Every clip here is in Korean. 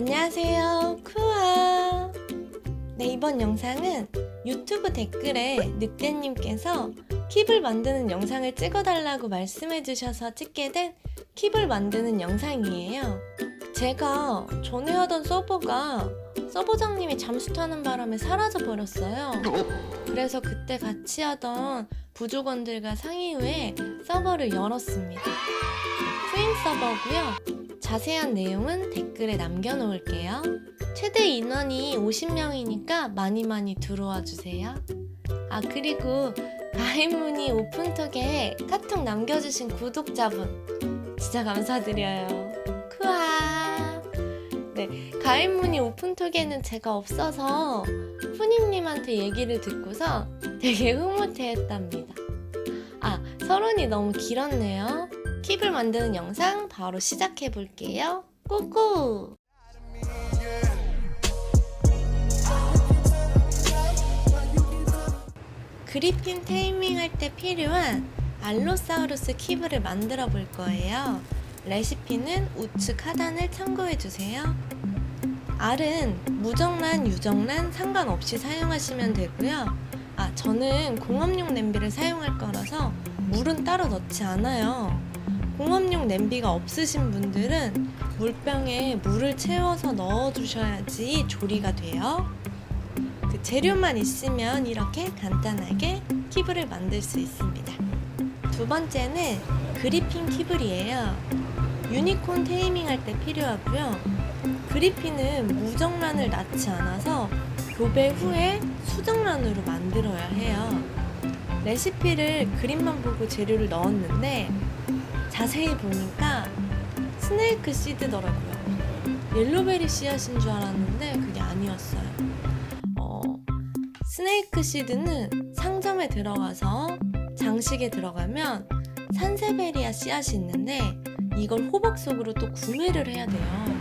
안녕하세요, 쿠아. 네, 이번 영상은 유튜브 댓글에 늑대님께서 킵을 만드는 영상을 찍어달라고 말씀해 주셔서 찍게 된 킵을 만드는 영상이에요. 제가 전에 하던 서버가 서버장님이 잠수 타는 바람에 사라져 버렸어요. 그래서 그때 같이 하던 부족원들과 상의 후에 서버를 열었습니다. 트윈 서버고요. 자세한 내용은 댓글에 남겨놓을게요. 최대 인원이 50명이니까 많이 많이 들어와 주세요. 아 그리고 가입문의 오픈톡에 카톡 남겨주신 구독자분 진짜 감사드려요. 쿠아. 네 가입문의 오픈톡에는 제가 없어서 푸님님한테 얘기를 듣고서 되게 흐뭇해했답니다. 아 서론이 너무 길었네요. 킵을 만드는 영상 바로 시작해 볼게요. 꾸꾸! 그리핀 테이밍 할 때 필요한 알로사우루스 키브를 만들어 볼 거예요. 레시피는 우측 하단을 참고해 주세요. 알은 무정란, 유정란 상관없이 사용하시면 되고요. 아, 저는 공업용 냄비를 사용할 거라서 물은 따로 넣지 않아요. 공업용 냄비가 없으신 분들은 물병에 물을 채워서 넣어 주셔야지 조리가 돼요. 그 재료만 있으면 이렇게 간단하게 키블을 만들 수 있습니다. 두 번째는 그리핀 키블이에요. 유니콘 테이밍 할 때 필요하고요. 그리핀은 무정란을 낳지 않아서 교배 후에 수정란으로 만들어야 해요. 레시피를 그림만 보고 재료를 넣었는데 자세히 보니까 스네이크 시드더라고요. 옐로베리 씨앗인 줄 알았는데 그게 아니었어요. 어, 스네이크 시드는 상점에 들어가서 장식에 들어가면 산세베리아 씨앗이 있는데 이걸 호박 속으로 또 구매를 해야 돼요.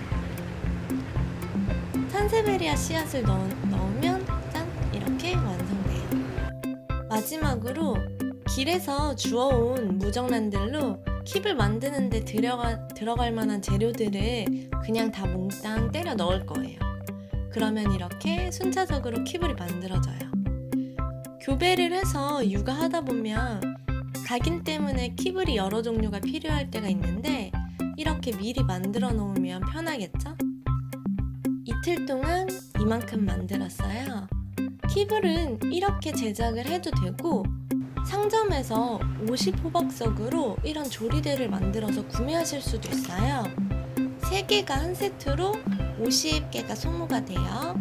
산세베리아 씨앗을 넣, 넣으면 짠 이렇게 완성돼요. 마지막으로 길에서 주워온 무정란들로 킵을 만드는데 들어가, 들어갈 만한 재료들을 그냥 다 몽땅 때려 넣을 거예요. 그러면 이렇게 순차적으로 킵을 만들어져요. 교배를 해서 육아하다 보면 각인 때문에 킵을이 여러 종류가 필요할 때가 있는데 이렇게 미리 만들어 놓으면 편하겠죠? 이틀 동안 이만큼 만들었어요. 킵을은 이렇게 제작을 해도 되고 상점에서 50호박석으로 이런 조리대를 만들어서 구매하실 수도 있어요. 3개가 한 세트로 50개가 소모가 돼요.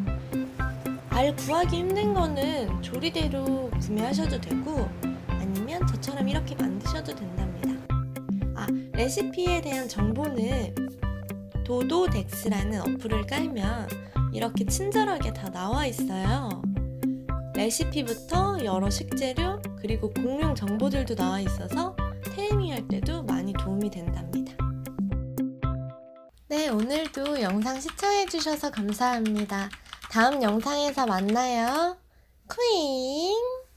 알 구하기 힘든 거는 조리대로 구매하셔도 되고 아니면 저처럼 이렇게 만드셔도 된답니다. 아, 레시피에 대한 정보는 도도덱스라는 어플을 깔면 이렇게 친절하게 다 나와 있어요. 레시피부터 여러 식재료 그리고 공용 정보들도 나와 있어서 테이밍 할 때도 많이 도움이 된답니다. 네, 오늘도 영상 시청해주셔서 감사합니다. 다음 영상에서 만나요. 퀸!